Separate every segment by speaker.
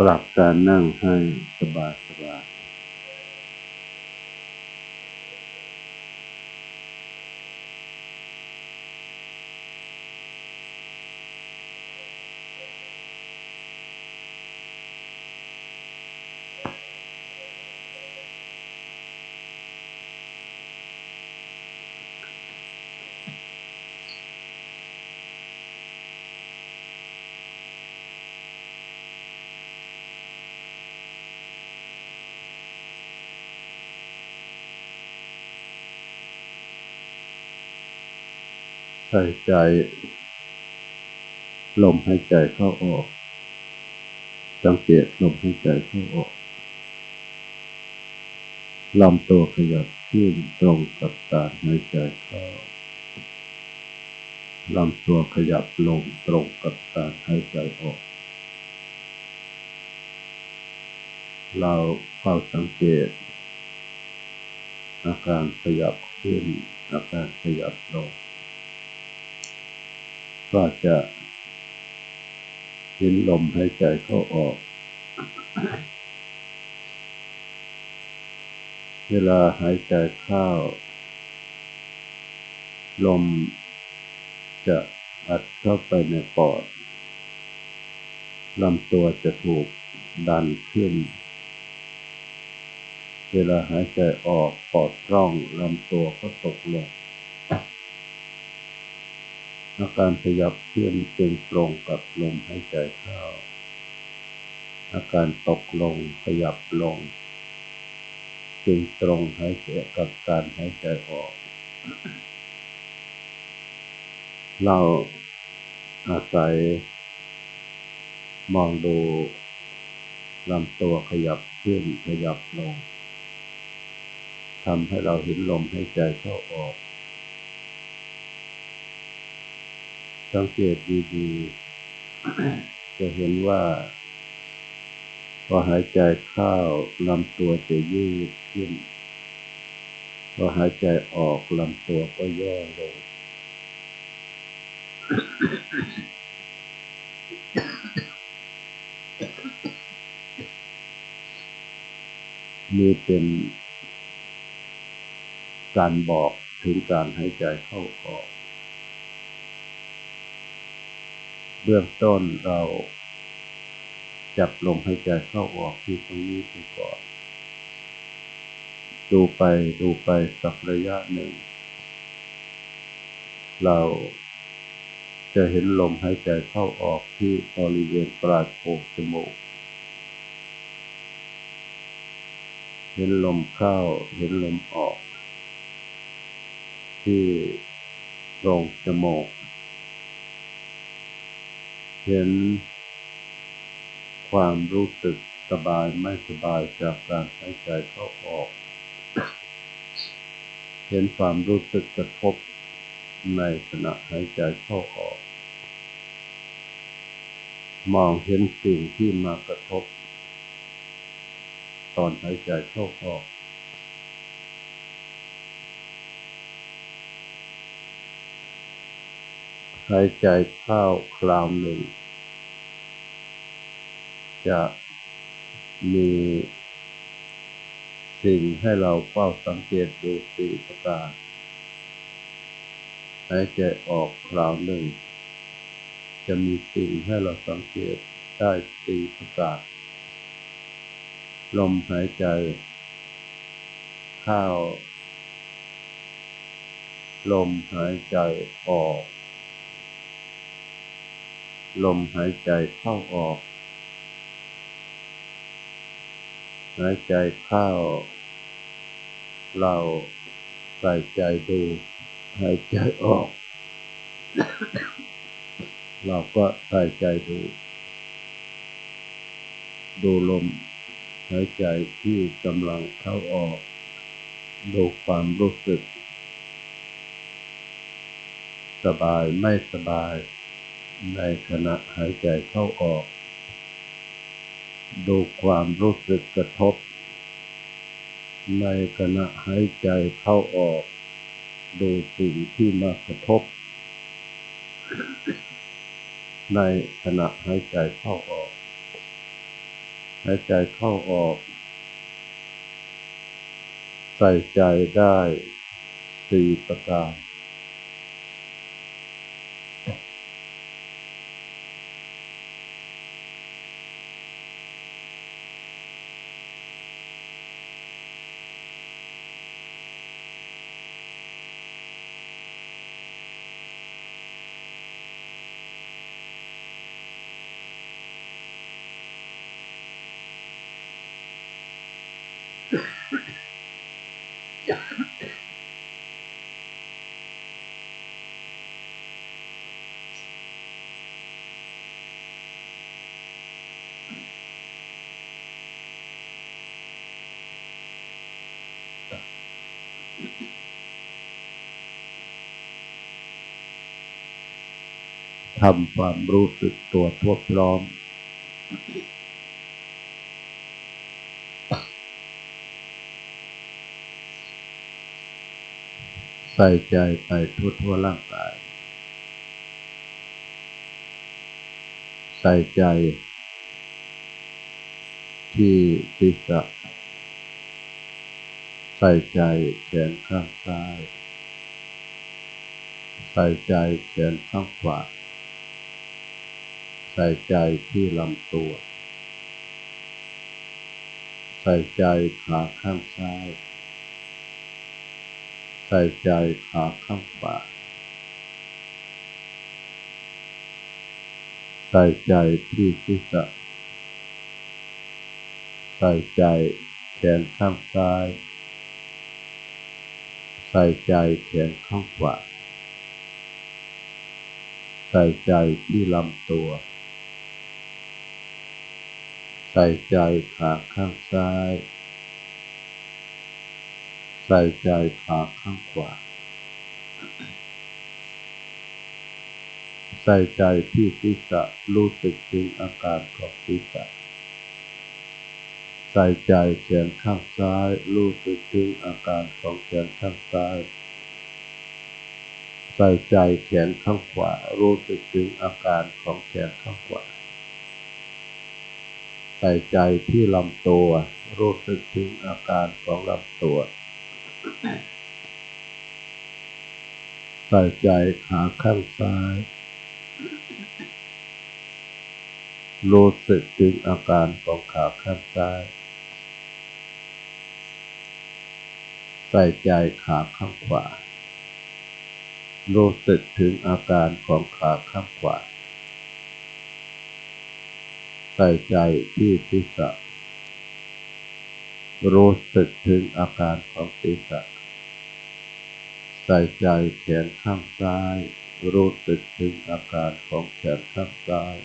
Speaker 1: ปรับการนั่งให้สบายสบาย ใส่ใจ ลมหายใจเข้าออก สังเกตลมหายใจเข้าออกลำตัวขยับขึ้นตรงกับการหายใจเข้าลำตัวขยับลงตรงกับการหายใจออก เราเฝ้าสังเกต อาการขยับขึ้นอาการขยับลง ก็จะเห็นลมหายใจเข้าออก เวลาหายใจเข้า ลมจะอัดเข้าไปในปอดลำตัวจะถูกดันขึ้น เวลาหายใจออกปอดร่องลำตัวก็ตกลง อาการขยับเคลื่อนจึงตรงกับลมหายใจเข้า อาการตกลงขยับลงเจึงตรงหายใจกับการหายใจออก เราอาศัย มองดูลำตัวขยับขึ้นขยับลงทำให้เราเห็นลมหายใจเข้าออก สังเกตดีๆ จะเห็นว่า พอหายใจเข้าลำตัวจะยืดขึ้น พอหายใจออกลำตัวก็ย่อลง นี่เป็นการบอกถึงการหายใจเข้าออกเบื้องต้นเราจับลมหายใจเข้าออกที่ตรงนี้ไปก่อน ดูไปดูไปสักระยะหนึ่ง เราจะเห็นลมหายใจเข้าออกที่บริเวณปลายโพรงจมูก เห็นลมเข้า เห็นลมออก ที่โพรงจมูก เห็นความรู้สึกสบายไม่สบายจากการหายใจเข้าออก เห็นความรู้สึกกระทบในขณะหายใจเข้าออก มองเห็นสิ่งที่มากระทบ ตอนหายใจเข้าออก หายใจเข้าคราวหนึ่ง จะมีสิ่งให้เราเฝ้าสังเกตดูสี่ประการหายใจออกคราวหนึ่ง จะมีสิ่งให้เราสังเกตได้สี่ประการลมหายใจ เข้า ลมหายใจออก ลมหายใจเข้าออก หายใจเข้า เราใส่ใจดู หายใจออก เราก็ใส่ใจดู ดูลมหายใจที่กำลังเข้าออก ดูความรู้สึก สบายไม่สบาย ในขณะหายใจเข้าออก ดูความรู้สึกกระทบ ในขณะหายใจเข้าออก ดูสิ่งที่มากระทบ ในขณะหายใจเข้าออก หายใจเข้าออก ใส่ใจได้สี่ประการ ทำความรู้สึกตัวทั่วพร้อม ใส่ใจไปทั่วทั่วร่างกาย ใส่ใจ ที่ศีรษะใส่ใจแขนข้างซ้าย ใส่ใจแขนข้างขวา ใส่ใจที่ลำตัว ใส่ใจขาข้างซ้าย ใส่ใจขาข้างขวาใส่ใจที่ศีรษะใส่ใจแขนข้างซ้าย ใส่ใจแขนข้างขวา ใส่ใจที่ลำตัว ใส่ใจขาข้างซ้าย ใส่ใจขาข้างขวา ใส่ใจที่ศีรษะรู้สึกถึงอาการของศีรษะ ใส่ใจแขนข้างซ้ายรู้สึกถึงอาการของแขนข้างซ้ายใส่ใจแขนข้างขวารู้สึกถึงอาการของแขนข้างขวา ใส่ใจที่ลำตัว รู้สึกถึงอาการของลำตัว ใส่ใจขาข้างซ้าย รู้สึกถึงอาการของขาข้างซ้าย ใส่ใจขาข้างขวา รู้สึกถึงอาการของขาข้างขวา ส่ใจที่ศีรษะ รู้สึกถึงอาการของศีรษะ ใส่ใจแขนข้างซ้าย รู้สึกถึงอาการของแขนข้างซ้าย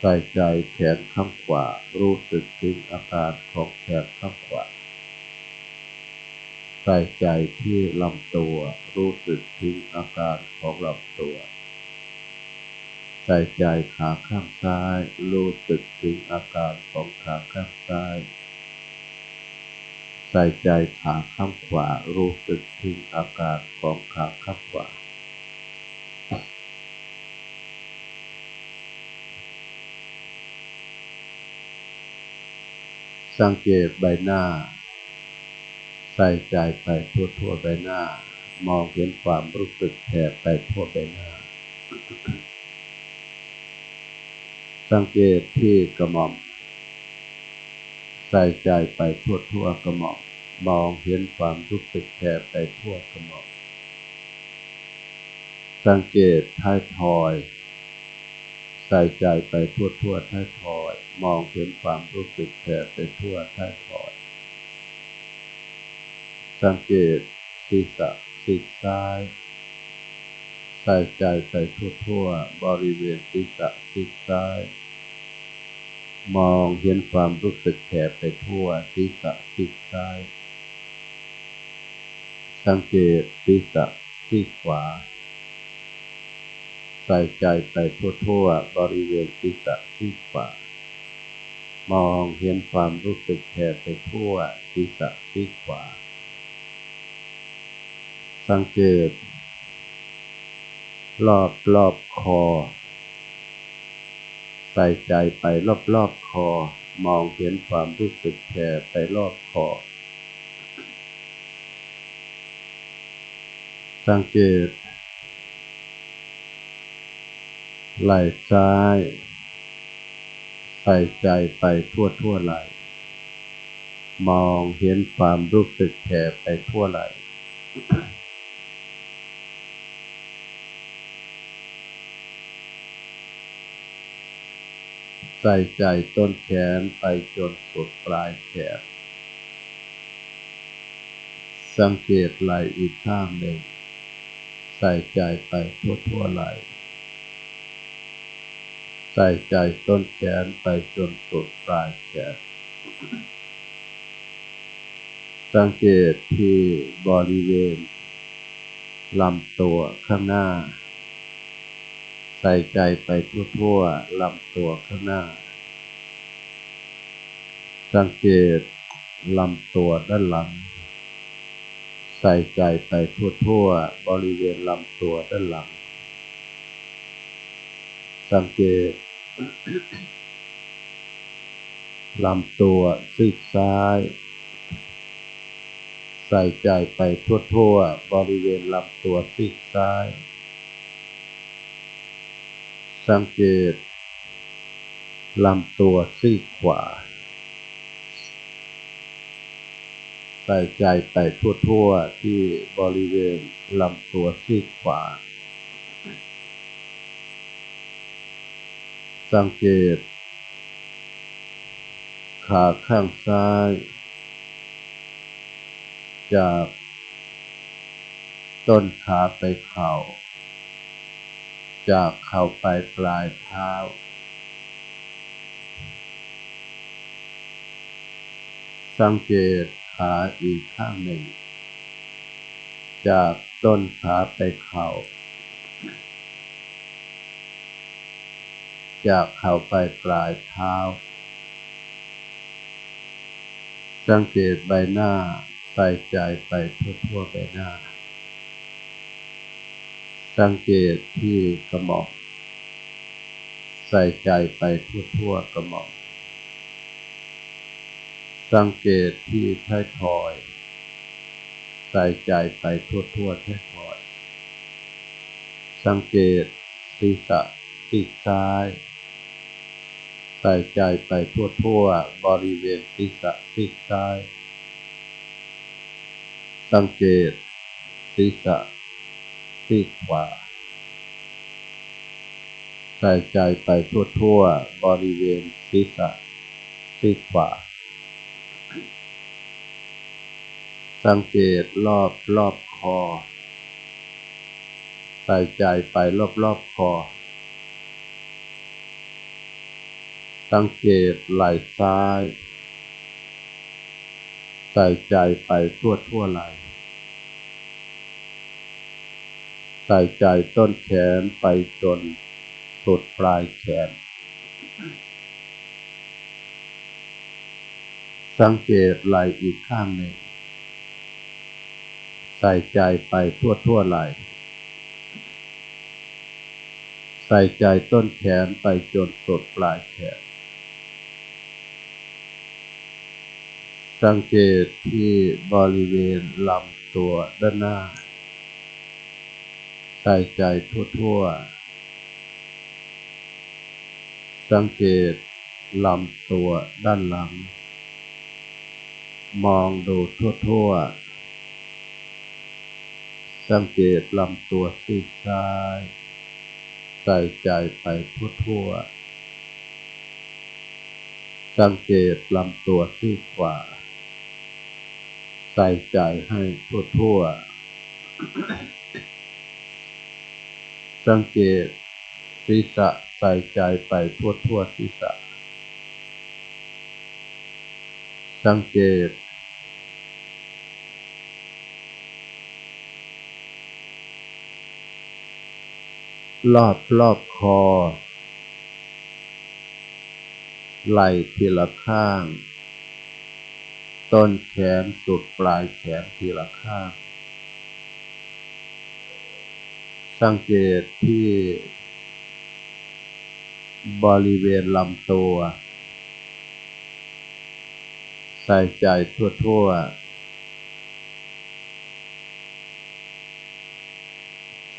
Speaker 1: ใส่ใจแขนข้างขวา รู้สึกถึงอาการของแขนข้างขวาใส่ใจที่ลำตัว รู้สึกถึงอาการของลำตัวใใส่ใจขาข้างซ้าย รู้สึกถึงอาการของขาข้างซ้าย ใส่ใจขาข้างขวา รู้สึกถึงอาการของขาข้างขวา สังเกตใบหน้า ใส่ใจไปทั่วๆใบหน้า มองเห็นความรู้สึกแผ่ไปทั่วใบหน้า สังเกตที่กระหม่อม ใส่ใจไปทั่วทั่วกระหม่อมมองเห็นความรู้สึกแผ่ไปทั่วกระหม่อมสังเกตท้ายทอย ใส่ใจไปทั่วทั่วท้ายทอย มองเห็นความรู้สึกแผ่ไปทั่วท้ายทอย สังเกตศีรษะซีกซ้าย ใส่ใจไปทั่วๆ บริเวณศีรษะซีกซ้าย มองเห็นความรู้สึกแผลไปทั่วศีรษะซีกซ้าย สังเกตศีรษะซีกขวา ใส่ใจไปทั่วๆ บริเวณศีรษะซีกขวามองเห็นความรู้สึกแผลไปทั่วศีรษะซีกขวา สังเกต รอบรอบคอ ใส่ใจไปรอบๆคอ มองเห็นความรู้สึกแผ่ไปรอบคอ สังเกต ไหล่ซ้าย ใส่ใจไปทั่วทั่วไหล่มองเห็นความรู้สึกแผ่ไปทั่วไหล่ ใส่ใจต้นแขนไปจนสุดปลายแขน สังเกตไหลอีกข้างหนึ่ง ใส่ใจไปทั่วทั่วไหล ใส่ใจต้นแขนไปจนสุดปลายแขน สังเกตที่บริเวณลำตัวข้างหน้า ใส่ใจไปทั่วๆลำตัวข้างหน้า สังเกตลำตัวด้านหลัง ใส่ใจไปทั่วๆบริเวณลำตัวด้านหลัง สังเกตลำตัวซีกซ้าย ใส่ใจไปทั่วๆบริเวณลำตัวซีกซ้าย สังเกตลำตัวซีกขวา ใส่ใจไปทั่วๆที่บริเวณลำตัวซีกขวา สังเกต ขาข้างซ้าย จากต้นขาไปเข่า จากเข่าไปปลายเท้า สังเกตขาอีกข้างหนึ่ง จากต้นขาไปเข่า จากเข่าไปปลายเท้า สังเกตใบหน้าใส่ใจไปทั่วๆใบหน้า สังเกตที่กระหม่อมใส่ใจไปทั่วๆกระหม่อมสังเกตที่ท้ายทอย ใส่ใจไปทั่วๆท้ายทอย สังเกตศีรษะซีกซ้ายใส่ใจไปทั่วๆบริเวณศีรษะซีกซ้าย สังเกตศีรษะ ซีกขวาใส่ใจไปทั่วๆ บริเวณศีรษะซีกขวา สังเกตรอบรอบคอ ใส่ใจไปรอบรอบคอ สังเกตไหล่ซ้าย ใส่ใจไปทั่วทั่วไหล่ ใส่ใจต้นแขนไปจนสุดปลายแขน สังเกตไหลอีกข้างหนึ่ง ใส่ใจไปทั่วทั่วไหล่ใส่ใจต้นแขนไปจนสุดปลายแขน สังเกตที่บริเวณลำตัวด้านหน้า ใส่ใจทั่วๆ สังเกตลำตัวด้านหลัง มองดูทั่วๆ สังเกตลำตัวซีกซ้าย ใส่ใจไปทั่วๆสังเกตลำตัวซีกขวา ใส่ใจให้ทั่วๆ สังเกตศีรษะใส่ใจไปทั่วๆศีรษะ สังเกต รอบรอบคอ ไหล่ทีละข้าง ต้นแขนสุดปลายแขนทีละข้าง สังเกตที่บริเวณลำตัว ใส่ใจทั่ว ๆ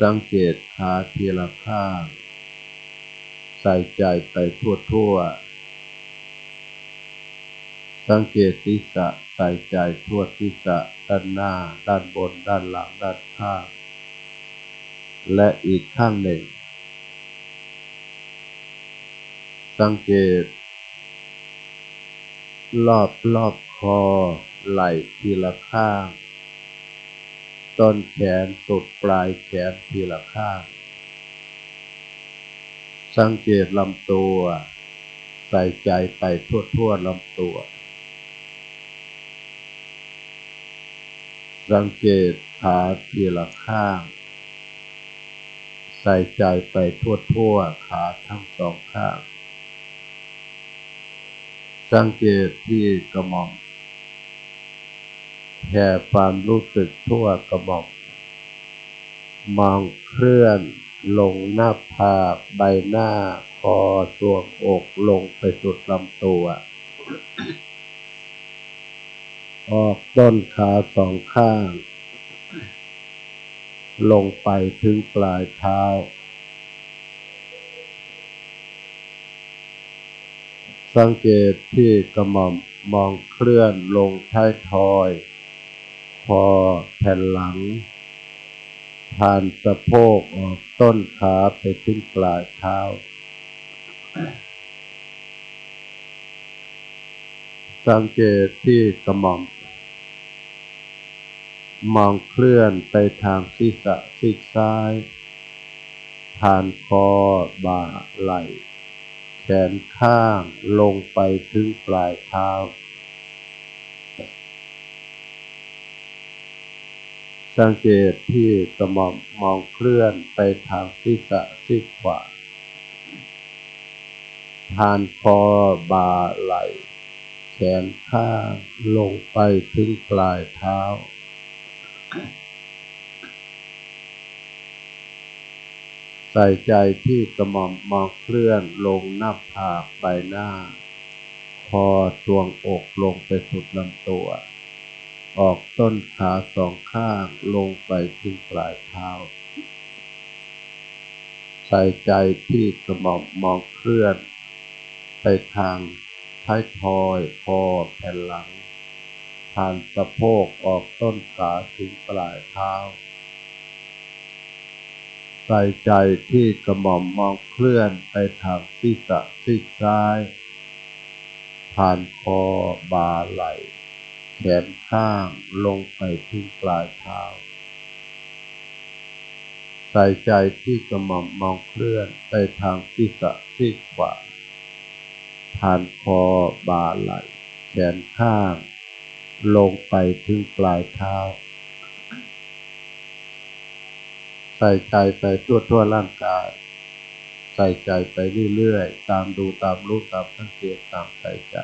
Speaker 1: สังเกตขาทีละข้าง ใส่ใจไปทั่ว ๆสังเกตศีรษะใส่ใจทั่วศีรษะด้านหน้า ด้านบน ด้านหลัง ด้านข้าง และอีกข้างหนึ่ง สังเกต รอบรอบคอไหล่ทีละข้าง ต้นแขนสุดปลายแขนทีละข้าง สังเกตลำตัว ใส่ใจไปทั่วทั่วลำตัว สังเกตขาทีละข้าง ใส่ใจไปทั่วทั่วขาทั้งสองข้าง สังเกตที่กระหม่อมแผ่ความรู้สึกทั่วกระหม่อมมองเคลื่อนลงหน้าผากใบหน้าคอสวงอกลงไปสุดลำตัว ออกต้นขาสองข้าง ลงไปถึงปลายเท้า สังเกตที่กระหม่อมมองเคลื่อนลงท้ายทอยคอแผ่นหลัง ผ่านสะโพกออกต้นขาไปถึงปลายเท้า สังเกตที่กระหม่อม มองเคลื่อนไปทางศีรษะซีกซ้าย ผ่านคอบ่าไหล่ แขนข้างลงไปถึงปลายเท้า สังเกตที่กระหม่อมมองเคลื่อนไปทางศีรษะซีกขวาผ่านคอบ่าไหล่ แขนข้างลงไปถึงปลายเท้า ใส่ใจที่กระหม่อมมองเคลื่อนลงหน้าผากใบหน้า คอสวงอกลงไปสุดลำตัว ออกต้นขาสองข้างลงไปถึงปลายเท้า ใส่ใจที่กระหม่อมมองเคลื่อน ไปทางท้ายทอยคอแผ่นหลัง ผ่านสะโพกออกต้นขาถึงปลายเท้า ใส่ใจที่กระหม่อมมองเคลื่อนไปทางศีรษะซีกซ้าย ผ่านคอบ่าไหลแขนข้างลงไปถึงปลายเท้า ใส่ใจที่กระหม่อมมองเคลื่อนไปทางศีรษะซีกขวาผ่านคอบ่าไหลแขนข้าง ลงไปถึงปลายเท้า ใส่ใจไปทั่วทั่วร่างกาย ใส่ใจไปเรื่อยๆ ตามดูตามรู้ตามสังเกตตามใส่ใจ